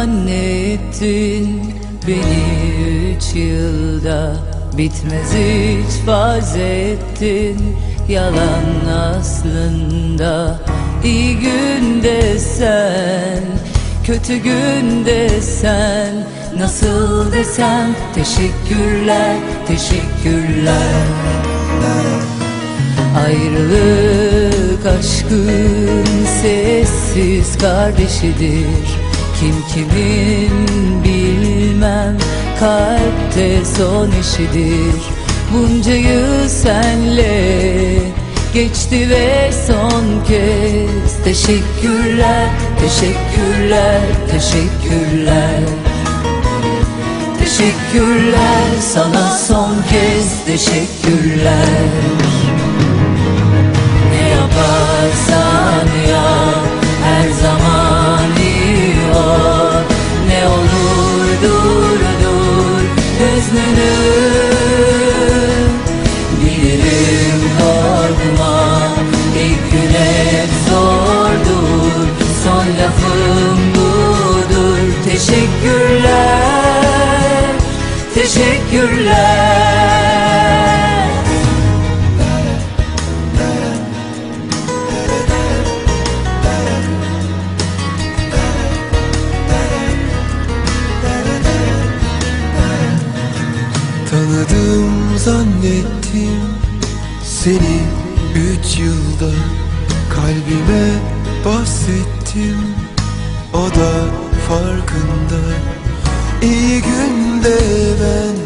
zannettin beni üç yılda? Bitmez hiç farz ettin yalan aslında. İyi günde sen kötü günde sen Nasıl desem? Teşekkürler teşekkürler. Ayrılık aşkın sessiz kardeşidir Kim kimin bilmem kalpte son işidir. Bunca yıl senle geçti ve son kez. Teşekkürler, teşekkürler, teşekkürler. Teşekkürler sana son kez teşekkürler do Tanıdım zannettim seni üç yılda Kalbime bahsettim. O da farkında. İyi günde ben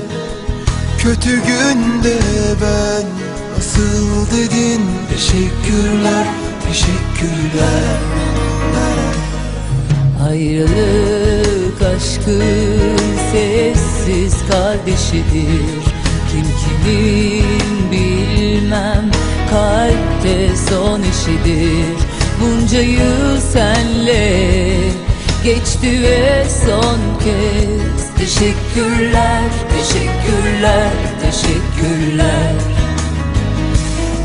kötü günde ben. Nasıl dedin teşekkürler teşekkürler. Ayrılık aşkın sessiz kardeşidir. Kim kimin bilmem. Kalpte son işidir Bunca yıl senle geçti ve son kez. Teşekkürler, teşekkürler, teşekkürler.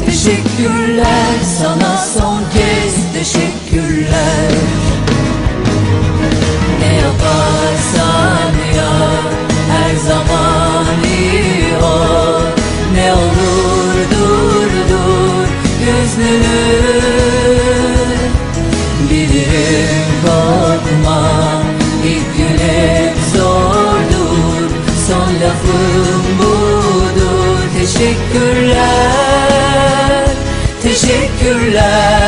Teşekkürler sana son kez. Teşekkürler Bilirim korkma ilk gün hep zordur. Son lafım budur. Teşekkürler Teşekkürler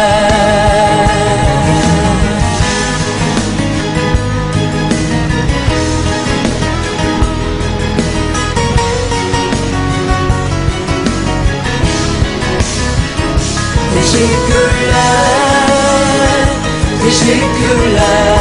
Teşekkürler Teşekkürler